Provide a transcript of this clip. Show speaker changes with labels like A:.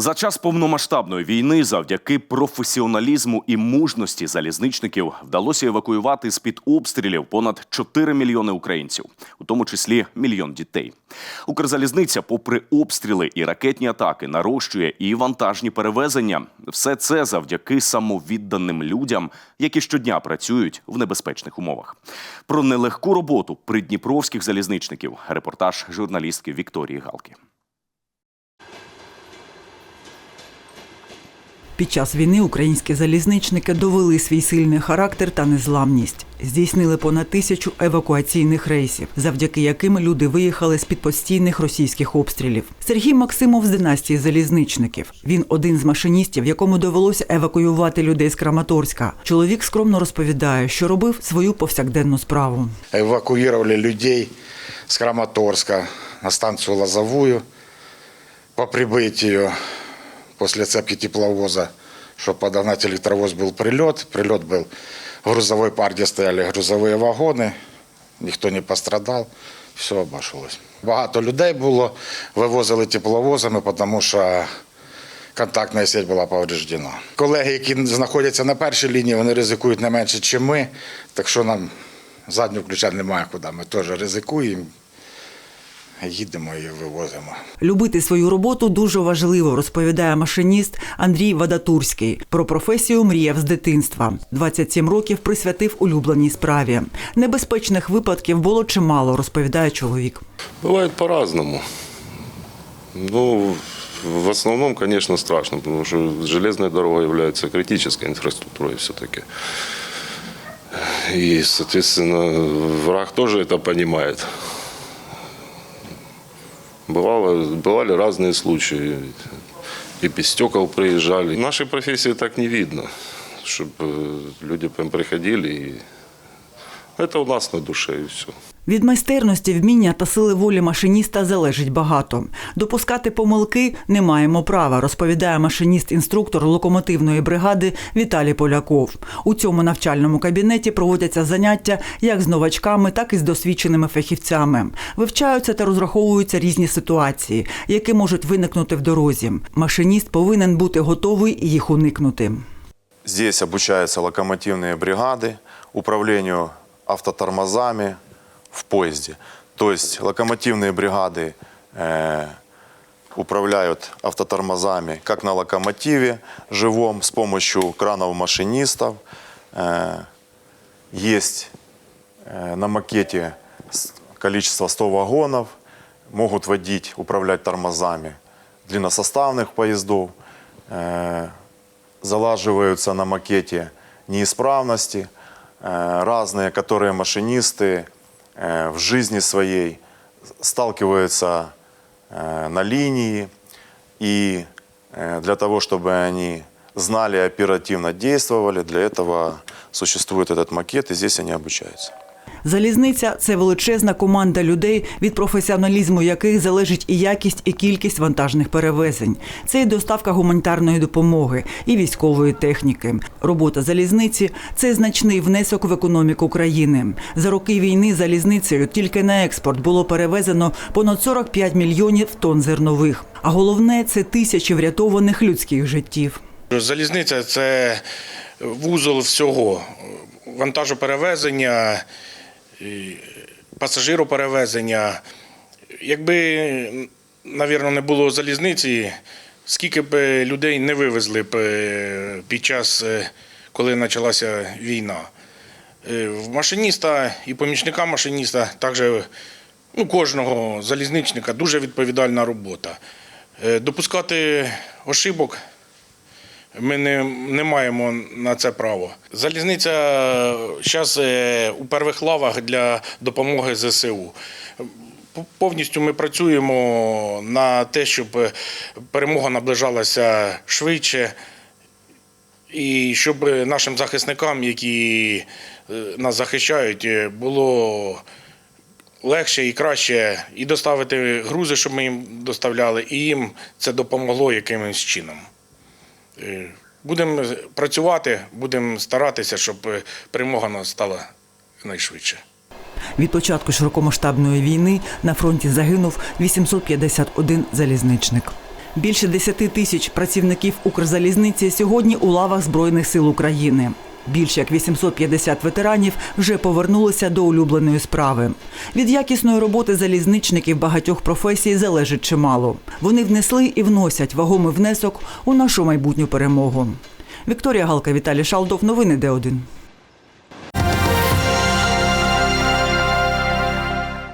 A: За час повномасштабної війни, завдяки професіоналізму і мужності залізничників, вдалося евакуювати з під обстрілів понад 4 мільйони українців, у тому числі мільйон дітей. Укрзалізниця, попри обстріли і ракетні атаки, нарощує і вантажні перевезення. Все це завдяки самовідданим людям, які щодня працюють в небезпечних умовах. Про нелегку роботу придніпровських залізничників репортаж журналістки Вікторії Галки.
B: Під час війни українські залізничники довели свій сильний характер та незламність. Здійснили понад тисячу евакуаційних рейсів, завдяки яким люди виїхали з під постійних російських обстрілів. Сергій Максимов з династії залізничників. Він один з машиністів, якому довелося евакуювати людей з Краматорська. Чоловік скромно розповідає, що робив свою повсякденну справу.
C: эвакуировали людей с Краматорска на станцию Лозовую. По прибытию после цепки тепловоза, чтобы подогнать электровоз, был прилет. Прилет был в грузовой пар, где стояли грузовые вагоны. Ніхто не пострадав, все обійшлось. Багато людей було, вивозили тепловозами, тому що контактна сеть була повреждена. Колеги, які знаходяться на першій лінії, вони ризикують не менше, ніж ми, так що нам задню включати немає куди. Ми теж ризикуємо, їдемо і вивозимо.
B: Любити свою роботу дуже важливо, розповідає машиніст Андрій Вадатурський. Про професію мріяв з дитинства. 27 років присвятив улюбленій справі. Небезпечних випадків було чимало, розповідає чоловік.
D: Бывает по-разному. Ну, в основном, конечно, страшно, потому что железная дорога является критической инфраструктурой все-таки. И, соответственно, враг тоже это понимает. Бывало, бывали разные случаи. И без стекол приезжали. В нашей профессии так не видно, чтобы люди прям приходили. И... Это у нас на душе и все.
B: Від майстерності, вміння та сили волі машиніста залежить багато. Допускати помилки не маємо права, розповідає машиніст-інструктор локомотивної бригади Віталій Поляков. У цьому навчальному кабінеті проводяться заняття як з новачками, так і з досвідченими фахівцями. Вивчаються та розраховуються різні ситуації, які можуть виникнути в дорозі. Машиніст повинен бути готовий їх уникнути.
E: Здесь обучаются локомотивные бригады управлению автотормозами в поезде. То есть локомотивные бригады э, управляют автотормозами как на локомотиве живом с помощью кранов машинистов. Э, есть э, на макете количество 100 вагонов, могут водить, управлять тормозами длинносоставных поездов. Э, залаживаются на макете неисправности, разные, которые машинисты э, в жизни своей сталкиваются э, на линии. И э, для того, чтобы они знали оперативно действовали, для этого существует этот макет, и здесь они обучаются.
B: Залізниця це величезна команда людей, від професіоналізму яких залежить і якість, і кількість вантажних перевезень. Це і доставка гуманітарної допомоги, і військової техніки. Робота залізниці це значний внесок в економіку країни. За роки війни залізницею тільки на експорт було перевезено понад 45 мільйонів тонн зернових. А головне це тисячі врятованих людських життів.
C: Залізниця це вузол всього вантажоперевезення, пасажироперевезення. Якби, навірно, не було залізниці, скільки б людей не вивезли б е, під час, е, коли почалася війна. Е, В машиніста і помічника машиніста, також ну, кожного залізничника дуже відповідальна робота. Е, Допускати ошибок ми не, не маємо на це право. Залізниця зараз у перших лавах для допомоги ЗСУ. Повністю ми працюємо на те, щоб перемога наближалася швидше, і щоб нашим захисникам, які е, нас захищають, е, було легше і краще і доставити грузи, щоб ми їм доставляли, і їм це допомогло якимось чином. Е, Будемо працювати, будемо старатися, щоб перемога перемога настала найшвидше.
B: Від початку широкомасштабної війни на фронті загинув 851 залізничник. Більше 10 тисяч працівників Укрзалізниці сьогодні у лавах Збройних сил України. Більш як 850 ветеранів вже повернулися до улюбленої справи. Від якісної роботи залізничників багатьох професій залежить чимало. Вони внесли і вносять вагомий внесок у нашу майбутню перемогу. Вікторія Галка, Віталій Шалдов. Новини Д1.